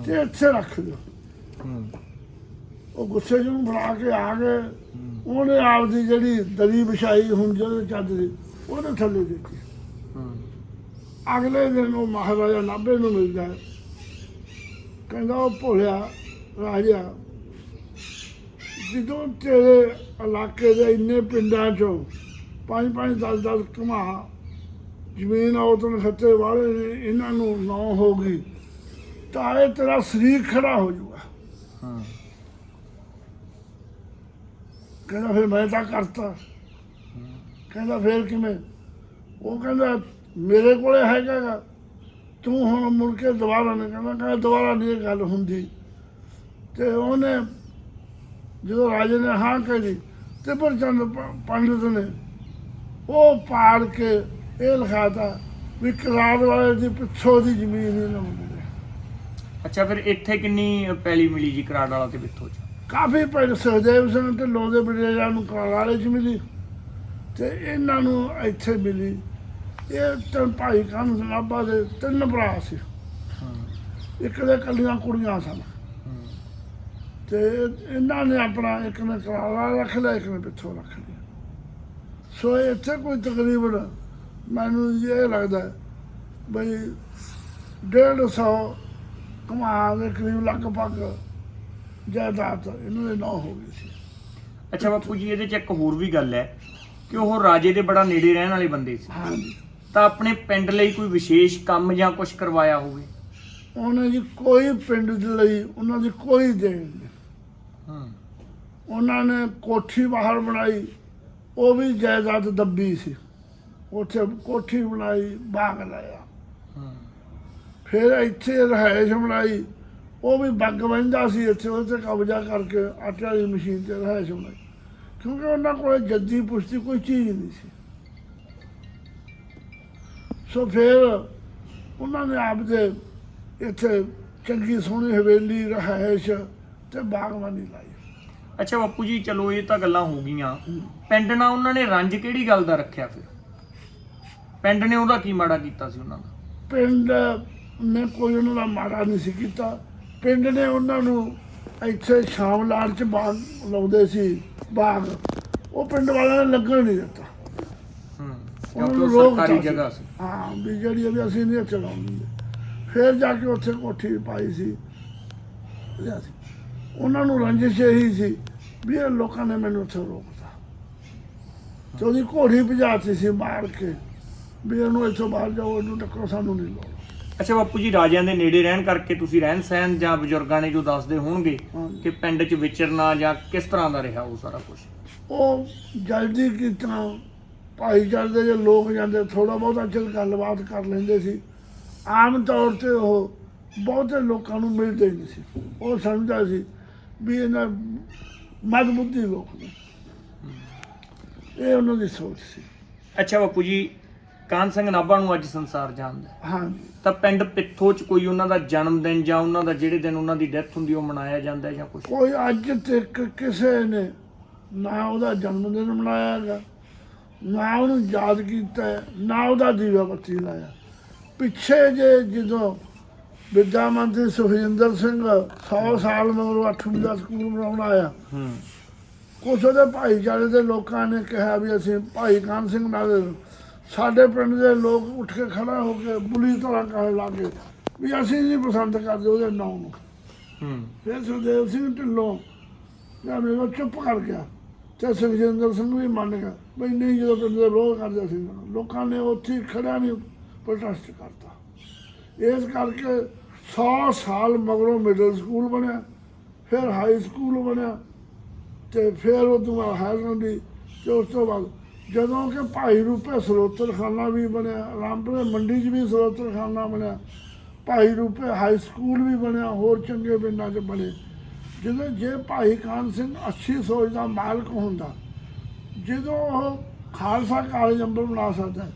ਤੇ ਇੱਥੇ ਰੱਖ ਦਿਓ। ਉਹ ਗੁੱਸੇ 'ਚ ਉਹਨੂੰ ਕੇ ਆ ਗਏ। ਉਹਨੇ ਆਪਦੀ ਜਿਹੜੀ ਦਰੀ ਵਿਛਾਈ ਹੁਣ ਜਿਹਦੇ ਚੱਦ ਸੀ ਉਹਦੇ ਥੱਲੇ ਦਿੱਤੀ। ਅਗਲੇ ਦਿਨ ਉਹ ਮਹਾਰਾਜਾ ਨਾਭੇ ਨੂੰ ਮਿਲਦਾ ਕਹਿੰਦਾ, ਉਹ ਭੋਲਿਆ ਰਾਜਾ, ਜਦੋਂ ਤੇਰੇ ਇਲਾਕੇ ਦੇ ਇੰਨੇ ਪਿੰਡਾਂ ਚੋਂ ਪੰਜ ਪੰਜ 10 10 ਕਮਾ ਜ਼ਮੀਨ ਔਤਨ ਖੱਤੇ ਵਾਲੇ ਨੇ ਇਹਨਾਂ ਨੂੰ ਨੌ ਹੋ ਗਈ ਤਾਂ ਇਹ ਤੇਰਾ ਸਰੀਰ ਖੜਾ ਹੋ ਜਾਊਗਾ ਹੂੰ। ਕਹਿੰਦਾ ਫਿਰ ਮੈਂ ਤਾਂ ਕਰਤਾ। ਕਹਿੰਦਾ ਫਿਰ ਕਿਵੇਂ? ਉਹ ਕਹਿੰਦਾ ਮੇਰੇ ਕੋਲੇ ਹੈਗਾ ਗਾ ਤੂੰ ਹੁਣ ਮੁੜ ਕੇ ਦੁਬਾਰਾ ਨਹੀਂ ਕਹਿੰਦਾ ਕਹਿੰਦਾ ਦੁਬਾਰਾ ਨਹੀਂ ਇਹ ਗੱਲ ਹੁੰਦੀ। ਤੇ ਉਹਨੇ ਜਦੋਂ ਰਾਜੇ ਨੇ ਹਾਂ ਕਹੀ ਤੇ ਪਰ ਚੰਦ ਪੰਡਿਤ ਨੇ ਉਹ ਪਾੜ ਕੇ ਇਹ ਲਿਖਾਤਾ ਵੀ ਕਰਾਰ ਵਾਲੇ ਦੀ ਪਿੱਛੋਂ ਦੀ ਜ਼ਮੀਨ ਹੀ ਨਾ ਅੱਛਾ ਫਿਰ ਇੱਥੇ ਕਿੰਨੀ ਪੈਲੀ ਮਿਲੀ ਜੀ ਕਰਾੜ ਵਾਲਾ ਤੇ ਬਿੱਥੋ ਚ? ਕਾਫੀ ਪਿੰਡ ਸੁਖਦੇਵ ਸਿੰਘ ਤੇ ਲੋਦੇ ਬੜੇਜਾ ਨੂੰ ਕਰਾਲੇ ਚ ਮਿਲੀ ਤੇ ਇਹਨਾਂ ਨੂੰ ਇੱਥੇ ਮਿਲੀ। ਇਹ ਤਾਂ ਭਾਈ ਕਾਨ ਸਨਾਬਾ ਦੇ ਤਿੰਨ ਭਰਾ ਸੀ। ਇੱਕ ਦੇ ਕੱਲੀਆਂ ਕੁੜੀਆਂ ਸਨ। ਤੇ ਇਹਨਾਂ ਨੇ ਆਪਣਾ ਇੱਕ ਨੇ ਕਰਾਲਾ ਰੱਖ ਲਿਆ ਇੱਕ ਨੇ ਪਿੱਛੋਂ ਰੱਖ ਲਿਆ। ਸੋ ਇੱਥੇ ਕੋਈ ਤਕਰੀਬਨ ਮੈਨੂੰ ਇਹ ਲੱਗਦਾ ਬਈ 150 ਕਮਾ ਦੇ ਕਰੀਬ ਲਗਭਗ ਜਾਇਦਾਦ ਇਹਨਾਂ ਦੇ ਨਾਂ ਹੋ ਗਈ ਸੀ। ਅੱਛਾ ਬਾਪੂ ਜੀ ਇਹਦੇ ਚ ਇੱਕ ਹੋਰ ਵੀ ਗੱਲ ਹੈ ਕਿ ਉਹ ਰਾਜੇ ਦੇ ਬੜਾ ਨੇੜੇ ਰਹਿਣ ਵਾਲੇ ਬੰਦੇ ਸੀ। ਹਾਂਜੀ। ਤਾਂ ਆਪਣੇ ਪਿੰਡ ਲਈ ਕੋਈ ਵਿਸ਼ੇਸ਼ ਕੰਮ ਜਾਂ ਕੁਝ ਕਰਵਾਇਆ ਹੋਵੇ? ਉਹਨੇ ਜੀ ਕੋਈ ਪਿੰਡ ਦੇ ਲਈ ਉਹਨਾਂ ਦੀ ਕੋਈ ਦੇਣ ਨਹੀਂ। ਹੂੰ। ਉਹਨਾਂ ਨੇ ਕੋਠੀ ਬਾਹਰ ਬਣਾਈ ਉਹ ਵੀ ਜਾਇਦਾਦ ਦੱਬੀ ਸੀ। ਉੱਥੇ ਕੋਠੀ ਬਣਾਈ ਬਾਗ ਲਾਇਆ। ਫਿਰ ਇੱਥੇ ਰਹਾਇਸ਼ ਬਣਾਈ। ਉਹ ਵੀ ਬੱਗ ਵੰਦਾ ਸੀ ਇੱਥੇ ਉਹਦੇ ਕਬਜ਼ਾ ਕਰਕੇ ਆਟੇ ਵਾਲੀ ਮਸ਼ੀਨ ਤੇ ਰਹਾਇਸ਼ ਬਣਾਈ। ਕਿਉਂਕਿ ਉਹਨਾਂ ਕੋਲ ਜੱਦੀ ਪੁਸ਼ਤੀ ਕੋਈ ਚੀਜ਼ ਨਹੀਂ ਸੀ। ਸੋ ਫਿਰ ਉਹਨਾਂ ਨੇ ਆਪਦੇ ਇੱਥੇ ਚੰਗੀ ਸੋਹਣੀ ਹਵੇਲੀ ਰਹਾਇਸ਼ ਤੇ ਬਾਗਵਾਨੀ ਲਾਈ। ਅੱਛਾ ਬਾਪੂ ਜੀ ਚਲੋ ਇਹ ਤਾਂ ਗੱਲਾਂ ਹੋ ਗਈਆਂ। ਪਿੰਡ ਨਾਲ ਉਹਨਾਂ ਨੇ ਰੰਜ ਕਿਹੜੀ ਗੱਲ ਦਾ ਰੱਖਿਆ ਫਿਰ? ਪਿੰਡ ਨੇ ਉਹਦਾ ਕੀ ਮਾੜਾ ਕੀਤਾ ਸੀ ਉਹਨਾਂ ਦਾ? ਪਿੰਡ ਨੇ ਕੋਈ ਉਹਨਾਂ ਦਾ ਮਾੜਾ ਨਹੀਂ ਸੀ ਕੀਤਾ। ਪਿੰਡ ਨੇ ਉਹਨਾਂ ਨੂੰ ਇੱਥੇ ਸ਼ਾਮ ਲਾਲ ਚ ਬਾਗ ਲਾਉਂਦੇ ਸੀ ਬਾਗ। ਉਹ ਪਿੰਡ ਵਾਲਿਆਂ ਨੇ ਲੱਗਣ ਨਹੀਂ ਦਿੱਤਾ। ਉਹ ਰੋਕ ਸਰਕਾਰੀ ਜਗ੍ਹਾ ਸੀ। ਹਾਂ ਵੀ ਜਿਹੜੀ ਵੀ ਅਸੀਂ ਨਹੀਂ ਦਿੰਦੇ। ਫਿਰ ਜਾ ਕੇ ਉੱਥੇ ਕੋਠੀ ਪਾਈ ਸੀ। ਉਹਨਾਂ ਨੂੰ ਰੰਜਿਸ਼ ਇਹੀ ਸੀ ਵੀ ਇਹ ਲੋਕਾਂ ਨੇ ਮੈਨੂੰ ਉੱਥੇ ਰੋਕਤਾ। ਤੇ ਉਹਦੀ ਘੋੜੀ ਭਜਾਤੀ ਸੀ ਮਾਰ ਕੇ ਵੀ ਇਹਨੂੰ ਇੱਥੋਂ ਬਾਹਰ ਜਾਓ ਇਹਨੂੰ ਟੱਕਰੋ ਸਾਨੂੰ ਨਹੀਂ ਲੋੜ। ਅੱਛਾ ਬਾਪੂ ਜੀ ਰਾਜਿਆਂ ਦੇ ਨੇੜੇ ਰਹਿਣ ਕਰਕੇ ਤੁਸੀਂ ਰਹਿਣ ਸਹਿਣ ਜਾਂ ਬਜ਼ੁਰਗਾਂ ਨੇ ਜੋ ਦੱਸਦੇ ਹੋਣਗੇ। ਕਿ ਪਿੰਡ 'ਚ ਵਿਚਰਨਾ ਜਾਂ ਕਿਸ ਤਰ੍ਹਾਂ ਦਾ ਰਿਹਾ ਉਹ ਸਾਰਾ ਕੁਝ ਉਹ ਜਲਦੀ ਕੀਤਾ ਭਾਈਚਾਰੇ ਦੇ ਜੇ ਲੋਕ ਜਾਂਦੇ ਥੋੜਾ ਬਹੁਤਾ ਚਿਰ ਗੱਲਬਾਤ ਕਰ ਲੈਂਦੇ ਸੀ। ਆਮ ਤੌਰ ਤੇ ਉਹ ਬਹੁਤੇ ਲੋਕਾਂ ਨੂੰ ਮਿਲਦੇ ਨਹੀਂ ਸੀ। ਉਹ ਸਮਝਦਾ ਸੀ ਵੀ ਇਹਨਾਂ ਮਜ਼ਬੂਤੀ ਲੋਕ ਨੇ। ਇਹ ਉਹਨਾਂ ਦੀ ਸੋਚ ਸੀ। ਅੱਛਾ ਬਾਪੂ ਜੀ ਕਾਨ ਸਿੰਘ ਨਾਭਾ ਨੂੰ ਅੱਜ ਸੰਸਾਰ ਜਾਣਦਾ ਹੈ। ਤਾਂ ਪਿੰਡ ਪਿੱਥੋ ਚ ਕੋਈ ਉਹਨਾਂ ਦਾ ਜਨਮ ਦਿਨ ਜਾਂ ਉਹਨਾਂ ਦਾ ਜਿਹੜੇ ਦਿਨ ਉਹਨਾਂ ਦੀ ਡੈਥ ਹੁੰਦੀ ਉਹ ਮਨਾਇਆ ਜਾਂਦਾ ਹੈ ਜਾਂ ਕੁਝ ਕੋਈ ਅੱਜ ਤੱਕ ਕਿਸੇ ਨੇ ਨਾ ਉਹਦਾ ਜਨਮ ਦਿਨ ਮਨਾਇਆ ਹੈਗਾ ਨਾ ਉਹਨੂੰ ਯਾਦ ਕੀਤਾ ਹੈ, ਨਾ ਉਹਦਾ ਦੀਵਾ ਬੱਤੀ ਲਾਇਆ। ਪਿੱਛੇ ਜੇ ਜਦੋਂ ਵਿਦਿਆ ਮੰਤਰੀ ਸੁਖਜਿੰਦਰ ਸਿੰਘ 100 ਸਾਲ ਮਗਰੋਂ 8ਵੀਂ ਦਾ ਸਕੂਲ ਬਣਾਉਣ ਆਇਆ ਹੂੰ। ਕੁਛ ਉਹਦੇ ਭਾਈਚਾਰੇ ਦੇ ਲੋਕਾਂ ਨੇ ਕਿਹਾ ਵੀ ਅਸੀਂ ਭਾਈ ਕਾਨ ਸਿੰਘ ਨਾਲ ਸਾਡੇ ਪਿੰਡ ਦੇ ਲੋਕ ਉੱਠ ਕੇ ਖੜਾ ਹੋ ਕੇ ਬੁਲੀ ਤਰ੍ਹਾਂ ਕਹਿਣ ਲੱਗੇ ਵੀ ਅਸੀਂ ਨਹੀਂ ਪਸੰਦ ਕਰਦੇ ਉਹਦੇ ਨਾਂ ਨੂੰ। ਹੂੰ। ਫਿਰ ਸੁਖਦੇਵ ਸਿੰਘ ਢਿੱਲੋਂ ਜਾਂ ਮੇਰਾ ਚੁੱਪ ਕਰ ਗਿਆ ਤੇ ਸੁਖਜਿੰਦਰ ਸਿੰਘ ਵੀ ਮੰਨ ਗਿਆ ਬਈ ਨਹੀਂ ਜਦੋਂ ਪਿੰਡ ਦੇ ਲੋਕ ਕਰਦੇ ਸੀ ਲੋਕਾਂ ਨੇ ਉੱਥੇ ਹੀ ਖੜਿਆ ਨਹੀਂ ਪ੍ਰੋਟੈਸਟ ਕਰਤਾ। ਇਸ ਕਰਕੇ 100 ਸਾਲ ਮਗਰੋਂ ਮਿਡਲ ਸਕੂਲ ਬਣਿਆ ਫਿਰ ਹਾਈ ਸਕੂਲ ਬਣਿਆ ਤੇ ਫਿਰ ਉਹ ਤੋਂ ਬਾਅਦ ਹਾਇਰ ਸੈਕੰਡਰੀ ਤੇ ਉਸ ਤੋਂ ਬਾਅਦ ਜਦੋਂ ਕਿ ਭਾਈ ਰੂਪੇ ਸਰੋਤਰਖਾਨਾ ਵੀ ਬਣਿਆ ਰਾਮਪੁਰੇ ਮੰਡੀ 'ਚ ਵੀ ਸਰੋਤਰਖਾਨਾ ਬਣਿਆ ਭਾਈ ਰੂਪੇ ਹਾਈ ਸਕੂਲ ਵੀ ਬਣਿਆ ਹੋਰ ਚੰਗੇ ਪਿੰਡਾਂ 'ਚ ਬਣੇ। ਜਦੋਂ ਜੇ ਭਾਈ ਕਾਨ ਸਿੰਘ ਅੱਛੀ ਸੋਚ ਦਾ ਮਾਲਕ ਹੁੰਦਾ ਜਦੋਂ ਉਹ ਖਾਲਸਾ ਕਾਲਜ ਅੰਬਰ ਬਣਾ ਸਕਦਾ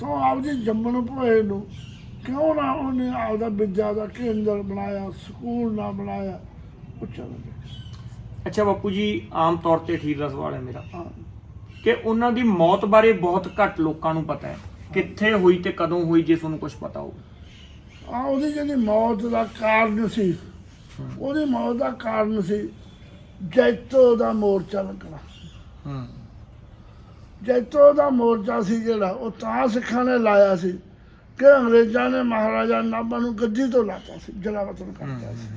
ਤਾਂ ਉਹ ਆਪਦੀ ਜੰਮਣ ਭੋਏ ਨੂੰ ਕਿਉਂ ਨਾ ਉਹਨੇ ਆਪਦਾ ਵਿਦਿਆ ਦਾ ਕੇਂਦਰ ਬਣਾਇਆ ਸਕੂਲ ਨਾ ਬਣਾਇਆ ਉਹ ਚੱਲ ਅੱਛਾ ਬਾਪੂ ਜੀ ਆਮ ਤੌਰ ਤੇ ਅਖੀਰ ਦਾ ਸਵਾਲ ਹੈ ਮੇਰਾ। ਕਿ ਉਹਨਾਂ ਦੀ ਮੌਤ ਬਾਰੇ ਬਹੁਤ ਘੱਟ ਲੋਕਾਂ ਨੂੰ ਪਤਾ ਹੈ। ਕਿੱਥੇ ਹੋਈ ਤੇ ਕਦੋਂ ਹੋਈ ਜੇ ਤੁਹਾਨੂੰ ਕੁਝ ਪਤਾ ਹੋਵੇ। ਆ ਉਹਦੀ ਜਿਹੜੀ ਮੌਤ ਦਾ ਕਾਰਨ ਸੀ ਉਹਦੀ ਮੌਤ ਦਾ ਕਾਰਨ ਸੀ ਜੈਤੋ ਦਾ ਮੋਰਚਾ ਲੱਗਣਾ। ਹੂੰ। ਜੈਤੋ ਦਾ ਮੋਰਚਾ ਸੀ ਜਿਹੜਾ ਉਹ ਤਾਂ ਸਿੱਖਾਂ ਨੇ ਲਾਇਆ ਸੀ ਕਿ ਅੰਗਰੇਜ਼ਾਂ ਨੇ ਮਹਾਰਾਜਾ ਨਾਭਾ ਨੂੰ ਗੱਦੀ ਤੋਂ ਲਾਤਾ ਸੀ ਜਲਾਵਤਨ ਕਰਤਾ ਸੀ।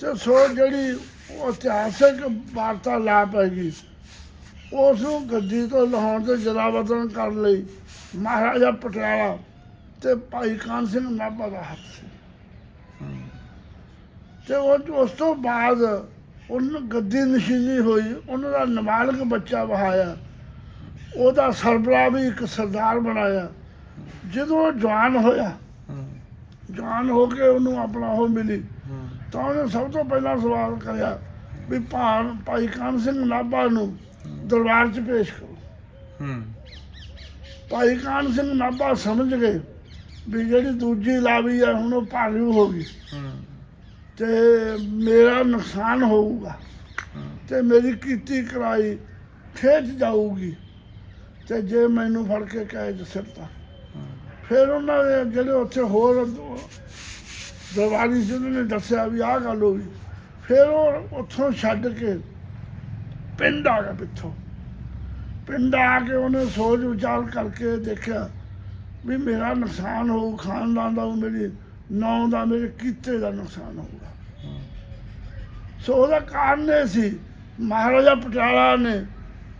ਤੇ ਸੋ ਜਿਹੜੀ ਉਹ ਇਤਿਹਾਸਕ ਵਾਰਤਾ ਲਾ ਪੈਗੀ ਉਸ ਨੂੰ ਗੱਦੀ ਤੋਂ ਲਾਉਣ ਤੇ ਜਲਾਵਤਨ ਕਰਨ ਲਈ। ਮਹਾਰਾਜਾ ਪਟਿਆਲਾ ਤੇ ਭਾਈ ਕਾਨ ਸਿੰਘ ਨਾਭਾ ਦਾ ਹੱਥ ਸੀ। ਤੇ ਉਹ ਉਸ ਤੋਂ ਬਾਅਦ ਉਹਨੂੰ ਗੱਦੀ ਨਸ਼ੀਨੀ ਹੋਈ। ਉਹਨਾਂ ਦਾ ਨਾਬਾਲਗ ਬੱਚਾ ਵਹਾਇਆ। ਉਹਦਾ ਸਰਬਰਾ ਵੀ ਇੱਕ ਸਰਦਾਰ ਬਣਾਇਆ। ਜਦੋਂ ਜਵਾਨ ਹੋਇਆ, ਜਵਾਨ ਹੋ ਕੇ ਉਹਨੂੰ ਆਪਣਾ ਉਹ ਮਿਲੀ। ਤਾਂ ਉਹਨੇ ਸਭ ਤੋਂ ਪਹਿਲਾਂ ਸਵਾਲ ਕਰਿਆ ਵੀ ਭਾਣ ਭਾਈ ਕਾਨ ਸਿੰਘ ਨਾਭਾ ਨੂੰ ਦਰਬਾਰ 'ਚ ਪੇਸ਼ ਕਰੋ। ਹੂੰ। ਭਾਈ ਕਾਨ ਸਿੰਘ ਨਾਭਾ ਸਮਝ ਗਏ ਵੀ ਜਿਹੜੀ ਦੂਜੀ ਲਾਵੀ ਹੈ ਹੁਣ ਉਹ ਭਾਰੀ ਹੋ ਗਈ। ਹੂੰ। ਤੇ ਮੇਰਾ ਨੁਕਸਾਨ ਹੋਊਗਾ। ਤੇ ਮੇਰੀ ਕੀਤੀ ਕਰਾਈ ਖੇਚ ਜਾਊਗੀ। ਤੇ ਜੇ ਮੈਨੂੰ ਫੜ ਕੇ ਕੈਦ ਸਿੱਟਤਾ ਫਿਰ ਉਹਨਾਂ ਦੇ ਜਿਹੜੇ ਉੱਥੇ ਹੋਰ ਦਰਬਾਰੀ ਸੀ ਨੇ ਦੱਸਿਆ ਵੀ ਆਹ ਗੱਲ ਹੋ ਗਈ। ਫਿਰ ਉਹ ਉੱਥੋਂ ਛੱਡ ਕੇ ਪਿੰਡ ਆ ਗਿਆ ਪਿੱਛੋਂ। ਪਿੰਡ ਆ ਕੇ ਉਹਨੇ ਸੋਚ ਵਿਚਾਰ ਕਰਕੇ ਦੇਖਿਆ ਵੀ ਮੇਰਾ ਨੁਕਸਾਨ ਹੋਊ ਖਾਨਦਾਨ ਦਾ ਮੇਰੀ ਨੌ ਦਾ ਮੇਰੇ ਕੀਤੇ ਦਾ ਨੁਕਸਾਨ ਹੋਊਗਾ। ਸੋ ਉਹਦਾ ਕਾਰਨ ਇਹ ਸੀ ਮਹਾਰਾਜਾ ਪਟਿਆਲਾ ਨੇ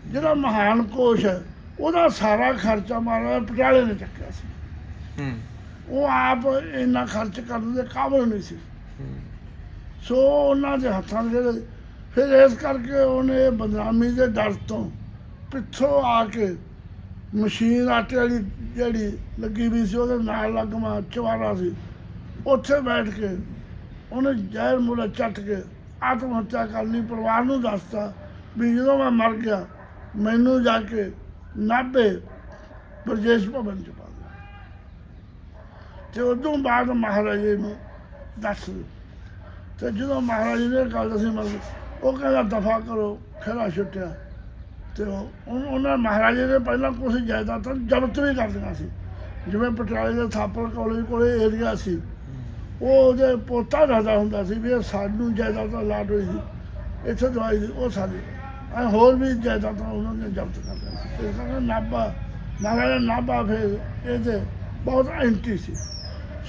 ਜਿਹੜਾ ਮਹਾਨ ਕੋਸ਼ ਹੈ ਉਹਦਾ ਸਾਰਾ ਖਰਚਾ ਮਹਾਰਾਜਾ ਪਟਿਆਲੇ ਨੇ ਚੱਕਿਆ ਸੀ। ਉਹ ਆਪ ਇੰਨਾ ਖਰਚ ਕਰਨ ਦੇ ਕਾਬਲ ਨਹੀਂ ਸੀ। ਸੋ ਉਹਨਾਂ ਦੇ ਹੱਥਾਂ ਦੇ ਜਿਹੜੇ ਫਿਰ ਇਸ ਕਰਕੇ ਉਹਨੇ ਬਦਨਾਮੀ ਦੇ ਡਰ ਤੋਂ ਪਿੱਛੋਂ ਆ ਕੇ ਮਸ਼ੀਨ ਆਟੇ ਵਾਲੀ ਜਿਹੜੀ ਲੱਗੀ ਵੀ ਸੀ, ਉਹਦੇ ਨਾਲ ਲੱਗਵਾ ਚਵਾਰਾ ਸੀ ਉੱਥੇ ਬੈਠ ਕੇ ਉਹਨੇ ਜ਼ਹਿਰ ਮੁਲਾ ਚੱਟ ਕੇ ਆਤਮ ਹੱਤਿਆ ਕਰਨੀ, ਪਰਿਵਾਰ ਨੂੰ ਦੱਸਤਾ ਵੀ ਜਦੋਂ ਮੈਂ ਮਰ ਗਿਆ, ਮੈਨੂੰ ਜਾ ਕੇ ਨਾਭੇ ਬਰਜੇਸ਼ ਭਵਨ ਚ ਪਾ ਦਿਓ ਤੇ ਉਦੋਂ ਬਾਅਦ ਮਹਾਰਾਜੇ ਨੂੰ ਦੱਸ ਦਿਓ। ਤੇ ਜਦੋਂ ਮਹਾਰਾਜ ਨੇ ਗੱਲ ਦੱਸੀ, ਮਤਲਬ ਉਹ ਕਹਿੰਦਾ ਦਫਾ ਕਰੋ ਖੇੜਾ ਛੁੱਟਿਆ। ਤੇ ਉਹਨਾਂ ਮਹਾਰਾਜੇ ਨੇ ਪਹਿਲਾਂ ਕੁਝ ਜਾਇਦਾਦਾਂ ਜ਼ਬਤ ਵੀ ਕਰ ਦਿੱਤੀਆਂ ਸੀ। ਜਿਵੇਂ ਪਟਿਆਲੇ ਦੇ ਥਾਪਰ ਕਾਲਜ ਕੋਲੇ ਏਰੀਆ ਸੀ। ਉਹ ਉਹਦੇ ਪੋਤਾ ਦੱਸਦਾ ਹੁੰਦਾ ਸੀ ਵੀ ਇਹ ਸਾਨੂੰ ਜਾਇਦਾਦਾਂ ਲਾਟ ਹੋਈ ਸੀ। ਇੱਥੇ ਦਵਾਈ ਸੀ ਉਹ ਸਾਡੀ ਐ ਹੋਰ ਵੀ ਜਾਇਦਾਦਾਂ ਉਹਨਾਂ ਨੇ ਜ਼ਬਤ ਕਰ ਲਿਆ ਸੀ। ਇਸ ਕਰਕੇ ਨਾਭਾ ਮਹਾਰਾਜਾ ਨਾਭਾ ਫਿਰ ਇਹਦੇ ਬਹੁਤ ਐਂਟੀ ਸੀ।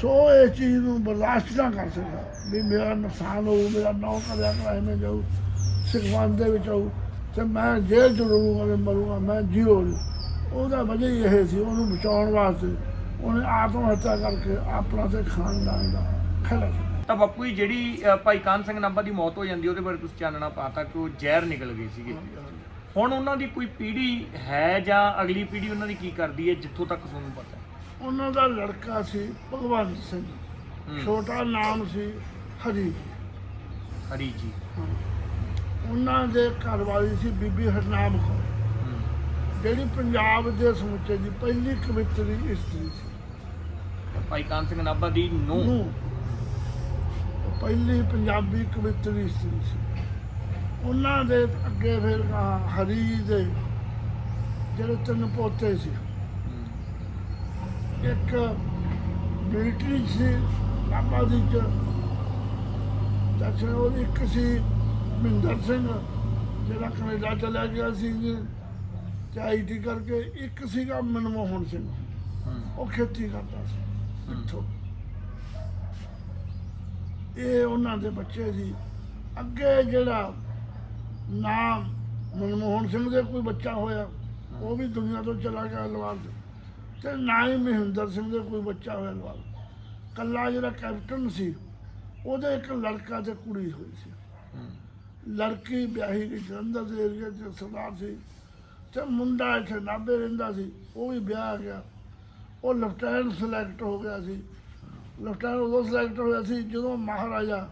ਸੋ ਇਹ ਚੀਜ਼ ਨੂੰ ਬਰਦਾਸ਼ਤ ਨਾ ਕਰ ਸਕਦਾ। ਵੀ ਮੇਰਾ ਨੁਕਸਾਨ ਹੋਊ, ਮੇਰਾ ਨੌ ਕਰਿਆ ਕਰਾਏ ਮੈਂ ਜਾਊ। ਸਿਖਵਾਨ ਦੇ ਵਿੱਚ ਆਊ ਤੇ ਮੈਂ ਜੇਲ੍ਹ ਚ ਰਹੂੰਗਾ ਤੇ ਮਰੂੰਗਾ ਮੈਂ ਨਹੀਂ ਉਹਦਾ ਵਜ੍ਹਾ ਹੀ ਇਹ ਸੀ ਉਹਨੂੰ ਬਚਾਉਣ ਵਾਸਤੇ ਉਹਨੇ ਆਤਮ ਹੱਤਿਆ ਕਰਕੇ ਆਪਣਾ ਤੇ ਖਾਨਦਾਨ ਦਾ ਛੱਡਿਆ ਤਾਂ ਬਾਪੂ ਜੀ ਜਿਹੜੀ ਭਾਈ ਕਾਨ ਸਿੰਘ ਨਾਭਾ ਦੀ ਮੌਤ ਹੋ ਜਾਂਦੀ ਉਹਦੇ ਬਾਰੇ ਤੁਸੀਂ ਚਾਨਣਾ ਪਾਤਾ ਕਿ ਉਹ ਜ਼ਹਿਰ ਨਿਕਲ ਗਈ ਸੀਗੀ। ਹੁਣ ਉਹਨਾਂ ਦੀ ਕੋਈ ਪੀੜ੍ਹੀ ਹੈ ਜਾਂ ਅਗਲੀ ਪੀੜ੍ਹੀ ਉਹਨਾਂ ਦੀ ਕੀ ਕਰਦੀ ਹੈ ਜਿੱਥੋਂ ਤੱਕ ਤੁਹਾਨੂੰ ਪਤਾ ਉਹਨਾਂ ਦਾ ਲੜਕਾ ਸੀ ਭਗਵੰਤ ਸਿੰਘ। ਛੋਟਾ ਨਾਮ ਸੀ ਹਰੀ ਹਰੀ ਜੀ। ਉਹਨਾਂ ਦੇ ਘਰ ਵਾਲੀ ਸੀ ਬੀਬੀ ਹਰਨਾਮ ਕੌਰ। ਜਿਹੜੀ ਪੰਜਾਬ ਦੇ ਸਮੁੱਚੇ ਦੀ ਪਹਿਲੀ ਕਵਿਤਰੀ ਇਸਤਰੀ ਸੀ। ਭਾਈ ਕਾਨ ਸਿੰਘ ਨਾਭਾ ਦੀ ਨੂੰ ਪਹਿਲੀ ਪੰਜਾਬੀ ਕਵਿਤਰੀ ਇਸਤਰੀ ਸੀ। ਉਹਨਾਂ ਦੇ ਅੱਗੇ ਫਿਰ ਹਰੀ ਦੇ ਜਿਹੜੇ ਤਿੰਨ ਪੋਤੇ ਸੀ। ਇੱਕ ਮਿਲਟਰੀ ਸੀ ਨਾਭਾ ਦੀ ਚ। ਉਹ ਇੱਕ ਸੀ ਮਹਿੰਦਰ ਸਿੰਘ ਜਿਹੜਾ ਕੈਨੇਡਾ ਚਲਾ ਗਿਆ ਸੀ ਜੀ ਤੇ ਆਈਟੀ ਕਰਕੇ ਇੱਕ ਸੀਗਾ ਮਨਮੋਹਨ ਸਿੰਘ। ਉਹ ਖੇਤੀ ਕਰਦਾ ਸੀ ਇੱਥੋਂ। ਇਹ ਉਹਨਾਂ ਦੇ ਬੱਚੇ ਸੀ। ਅੱਗੇ ਜਿਹੜਾ ਨਾਮ ਮਨਮੋਹਨ ਸਿੰਘ ਦੇ ਕੋਈ ਬੱਚਾ ਹੋਇਆ, ਉਹ ਵੀ ਦੁਨੀਆ ਤੋਂ ਚਲਾ ਗਿਆ ਲਵਾਲ ਤੇ ਨਾ ਹੀ ਮਹਿੰਦਰ ਸਿੰਘ ਦੇ ਕੋਈ ਬੱਚਾ ਹੋਇਆ ਲਵਾਲ ਕੱਲਾ ਜਿਹੜਾ ਕੈਪਟਨ ਸੀ, ਉਹਦੇ ਇੱਕ ਲੜਕਾ ਤੇ ਕੁੜੀ ਹੋਈ ਸੀ। ਲੜਕੀ ਵਿਆਹੀ ਗਈ ਜਲੰਧਰ ਦੇ ਏਰੀਆ 'ਚ ਸਰਦਾਰ ਸੀ। ਤੇ ਮੁੰਡਾ ਇੱਥੇ ਨਾਭੇ ਰਹਿੰਦਾ ਸੀ, ਉਹ ਵੀ ਵਿਆਹ ਗਿਆ। ਉਹ ਲੈਫਟੈਨੈਂਟ ਸਿਲੈਕਟ ਹੋ ਗਿਆ ਸੀ। ਲੈਫਟੈਨੈਂਟ ਉਦੋਂ ਸਿਲੈਕਟ ਹੋਇਆ ਸੀ ਜਦੋਂ ਮਹਾਰਾਜਾ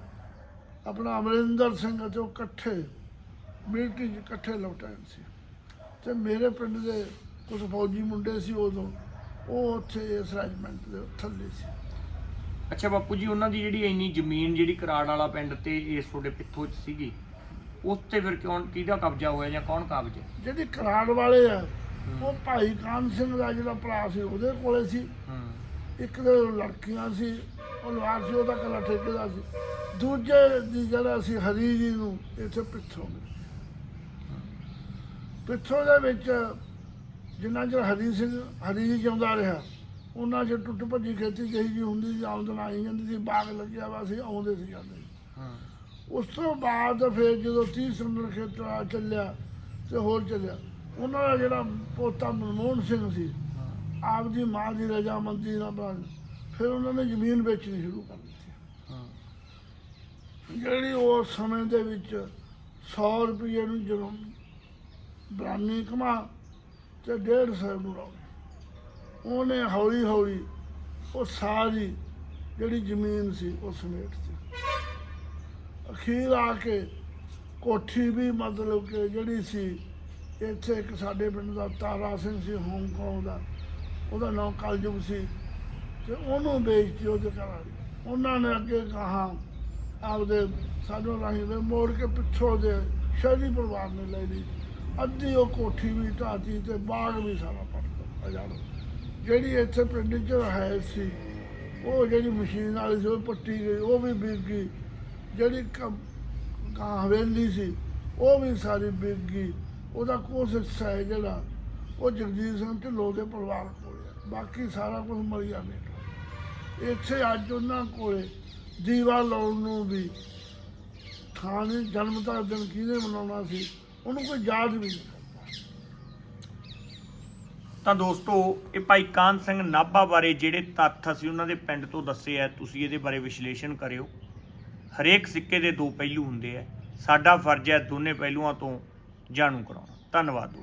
ਆਪਣਾ ਅਮਰਿੰਦਰ ਸਿੰਘ ਅਤੇ ਇਕੱਠੇ ਮਿਲਟਰੀ 'ਚ ਇਕੱਠੇ ਲੈਫਟੈਨੈਂਟ ਸੀ। ਤੇ ਮੇਰੇ ਪਿੰਡ ਦੇ ਕੁਝ ਫੌਜੀ ਮੁੰਡੇ ਸੀ ਉਦੋਂ, ਉਹ ਉੱਥੇ ਇਸ ਰੈਜੀਮੈਂਟ ਦੇ ਥੱਲੇ ਸੀ। ਅੱਛਾ ਬਾਪੂ ਜੀ, ਉਹਨਾਂ ਦੀ ਜਿਹੜੀ ਇੰਨੀ ਜ਼ਮੀਨ ਜਿਹੜੀ ਕਰਾੜ ਵਾਲਾ ਪਿੰਡ ਤੇ ਇਸ ਤੁਹਾਡੇ ਪਿੱਥੋਂ ਚ ਸੀਗੀ ਉਸ ਤੇ ਫਿਰ ਕਿਉਂ ਕਿਹਦਾ ਕਬਜ਼ਾ ਹੋਇਆ ਜਾਂ ਕੌਣ ਕਾਬਜ ਜਿਹੜੀ ਕਰਾੜ ਵਾਲੇ ਆ ਉਹ ਭਾਈ ਕਾਨ ਸਿੰਘ ਦਾ ਜਿਹੜਾ ਭਰਾ ਸੀ ਉਹਦੇ ਕੋਲੇ ਸੀ। ਇੱਕ ਦੇ ਲੜਕੀਆਂ ਸੀ ਉਹ ਲਵਾਰ ਸੀ ਉਹਦਾ ਕੱਲਾ ਠੇਕੇਦਾਰ ਸੀ। ਦੂਜੇ ਦੀ ਜਿਹੜਾ ਸੀ ਹਰੀ ਜੀ ਨੂੰ ਇੱਥੇ ਪਿੱਛੋਂ ਪਿੱਛੋਂ ਦੇ ਵਿੱਚ ਜਿੰਨਾ ਚਿਰ ਹਰੀ ਸਿੰਘ ਹਰੀ ਜੀ ਜਿਉਂਦਾ ਰਿਹਾ ਉਹਨਾਂ ਚ ਟੁੱਟ ਭੱਜੀ ਖੇਤੀ ਜਿਹੀ ਜੀ ਹੁੰਦੀ ਸੀ ਆਮਦਨ ਆਈ ਜਾਂਦੀ ਸੀ ਬਾਗ ਲੱਗਿਆ ਵਾ ਸੀ ਆਉਂਦੇ ਸੀ ਜਾਂਦੇ ਹੂੰ। ਉਸ ਤੋਂ ਬਾਅਦ ਫਿਰ ਜਦੋਂ 30 ਸਿਲੰਡਰ ਖੇਤਰ ਚੱਲਿਆ ਤੇ ਹੋਰ ਚੱਲਿਆ ਉਹਨਾਂ ਦਾ ਜਿਹੜਾ ਪੋਤਾ ਮਨਮੋਹਨ ਸਿੰਘ ਸੀ ਆਪਦੀ ਮਾਂ ਦੀ ਰਜਾਮੰਦੀ ਨਾਲ ਬਾਅਦ ਫਿਰ ਉਹਨਾਂ ਨੇ ਜ਼ਮੀਨ ਵੇਚਣੀ ਸ਼ੁਰੂ ਕਰ ਦਿੱਤੀ। ਜਿਹੜੀ ਉਸ ਸਮੇਂ ਦੇ ਵਿੱਚ 100 ਰੁਪਏ ਨੂੰ ਜਦੋਂ ਬਰਾਨੀ ਕਮਾ ਤੇ 150 ਨੂੰ ਲਾਉਣੇ। ਉਹਨੇ ਹੌਲੀ ਹੌਲੀ ਉਹ ਸਾਰੀ ਜਿਹੜੀ ਜ਼ਮੀਨ ਸੀ ਉਹ ਸਮੇਟਤੀ ਅਖੀਰ ਆ ਕੇ ਕੋਠੀ ਵੀ ਮਤਲਬ ਕਿ ਜਿਹੜੀ ਸੀ, ਇੱਥੇ ਇੱਕ ਸਾਡੇ ਪਿੰਡ ਦਾ ਤਾਰਾ ਸਿੰਘ ਸੀ ਹਾਂਗਕਾਂਗ ਦਾ। ਉਹਦਾ ਨਾਮ ਕਲਯੁਗ ਸੀ ਤੇ ਉਹਨੂੰ ਵੇਚਤੀ ਉਹਦੇ ਘਰ ਵਾਲੀ ਉਹਨਾਂ ਨੇ ਅੱਗੇ ਕਹਾ, ਆਪਦੇ ਸਾਨੂੰ ਰਾਹੀਂ ਦੇ ਮੋੜ ਕੇ ਪਿੱਛੋਂ ਦੇ ਸ਼ਹਿਰੀ ਪਰਿਵਾਰ ਨੇ ਲੈ ਲਈ। ਅੱਧੀ ਉਹ ਕੋਠੀ ਵੀ ਢਾਤੀ ਤੇ ਬਾਗ ਵੀ ਸਾਰਾ ਪੱਟ ਅਜਾੜੋ। ਜਿਹੜੀ ਇੱਥੇ ਪਿੰਡ 'ਚ ਹੈ ਸੀ, ਉਹ ਜਿਹੜੀ ਮਸ਼ੀਨ ਵਾਲੀ ਸੀ, ਉਹ ਪੱਟੀ ਗਈ, ਉਹ ਵੀ ਵਿਕ ਗਈ। ਜਿਹੜੀ ਕ- ਹਵੇਲੀ ਸੀ, ਉਹ ਵੀ ਸਾਰੀ ਵਿਕ ਗਈ। ਉਹਦਾ ਕੁਛ ਹਿੱਸਾ ਹੈ ਜਿਹੜਾ, ਉਹ ਜਗਜੀਤ ਸਿੰਘ ਢਿੱਲੋਂ ਦੇ ਪਰਿਵਾਰ ਕੋਲ ਹੈ। ਬਾਕੀ ਸਾਰਾ ਕੁਝ ਮਰੀਆ ਨੇ। ਇੱਥੇ ਅੱਜ ਉਹਨਾਂ ਕੋਲੇ ਦੀਵਾ ਲਾਉਣ ਨੂੰ ਵੀ ਖਾਣੇ ਜਨਮ ਦਾ ਦਿਨ ਕਿਹਨੇ ਮਨਾਉਣਾ ਸੀ, ਉਹਨੂੰ ਕੋਈ ਯਾਦ ਵੀ ਨਹੀਂ ਤਾਂ ਦੋਸਤੋ, ਇਹ ਭਾਈ ਕਾਨ ਸਿੰਘ ਨਾਭਾ ਬਾਰੇ ਜਿਹੜੇ ਤੱਥ ਅਸੀਂ ਉਹਨਾਂ ਦੇ ਪਿੰਡ ਤੋਂ ਦੱਸੇ ਆ, ਤੁਸੀਂ ਇਹਦੇ ਬਾਰੇ ਵਿਸ਼ਲੇਸ਼ਣ ਕਰਿਓ। ਹਰੇਕ ਸਿੱਕੇ ਦੇ ਦੋ ਪਹਿਲੂ ਹੁੰਦੇ ਆ। ਸਾਡਾ ਫਰਜ਼ ਹੈ ਦੋਨੇ ਪਹਿਲੂਆਂ ਤੋਂ ਜਾਣੂ ਕਰਾਉਣਾ। ਧੰਨਵਾਦ।